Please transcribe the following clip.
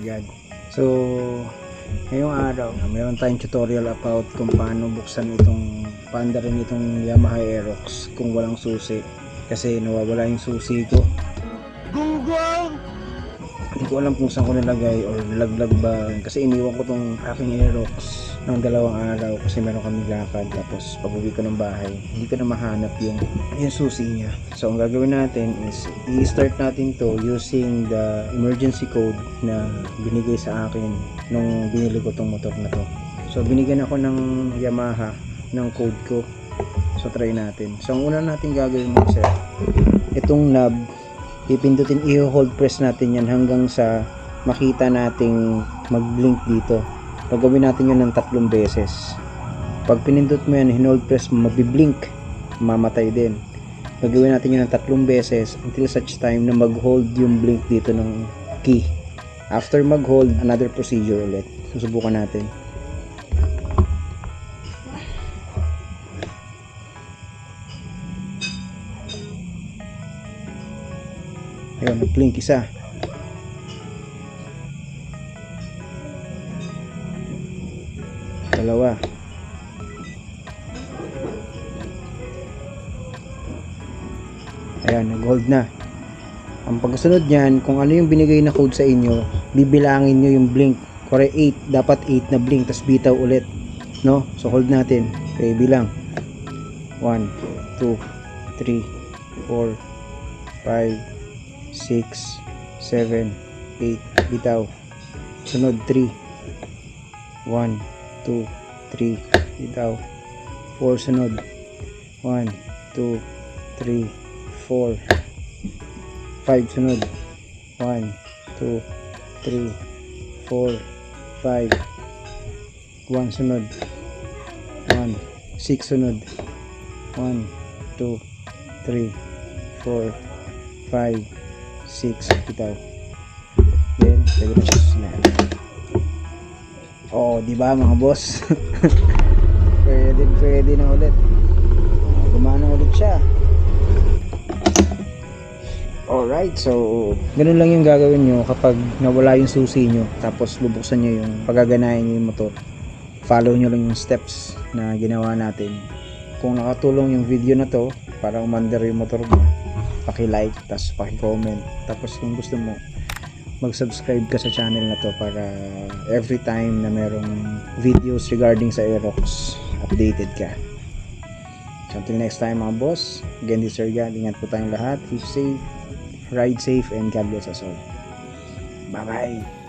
agad. So, ngayong araw, meron tayong tutorial about kung paano buksan itong paanda rin itong Yamaha Aerox kung walang susi. Kasi nawawala yung susi ko. Hindi ko alam kung saan ko nilagay or nilaglag ba. Kasi iniwan ko tong aking Aerox ng dalawang araw kasi meron kami lakad. Tapos pag-uwi ko ng bahay hindi ko na mahanap yung, yung susi niya. So ang gagawin natin is i-start natin to using the emergency code na binigay sa akin nung binili ko tong motor na to. So binigyan ako ng Yamaha ng code ko. So try natin. So ang una natin gagawin mo sir itong knob pipindutin i-hold press natin yan hanggang sa makita nating mag-blink dito. Gagawin natin yun ng tatlong beses. Pag pinindot mo yan hinold press mabiblink mamatay din. Gagawin natin yun ng tatlong beses until such time na mag-hold yung blink dito ng key. After mag-hold another procedure ulit. Susubukan natin ayun nag-blink isa. Dalawa. Ayan nag hold na. Ang pagkasunod niyan kung ano yung binigay na code sa inyo bibilangin nyo yung blink. Kore 8 dapat 8 na blink tas bitaw ulit. No? So hold natin. Okay bilang. 1 2 3 4 5 6 7 8 bitaw sunod 3 1 2, 3, bitaw. 4 sunod. 1, 2, 3, 4. 5 sunod. 1, 2, 3, 4, 5. 1 sunod. 1, 6 sunod. 1, 2, 3, 4, 5, 6, bitaw. Then, lagyan na siya sa Oo, di ba mga boss? pwede, pwede na ulit. Ah, Gumana ulit siya. Alright, so ganun lang yung gagawin nyo kapag nawala yung susi nyo tapos bubuksan nyo yung pagaganahin nyo yung motor. Follow nyo lang yung steps na ginawa natin. Kung nakatulong yung video na to para umandar yung motor mo, paki-like, tapos paki-comment. Tapos kung gusto mo, mag-subscribe ka sa channel na to para every time na merong videos regarding sa Aerox, updated ka. So until next time mga boss, again this is Sir Gan. Ingat po tayong lahat. Keep safe, ride safe, and God bless us all. Bye-bye!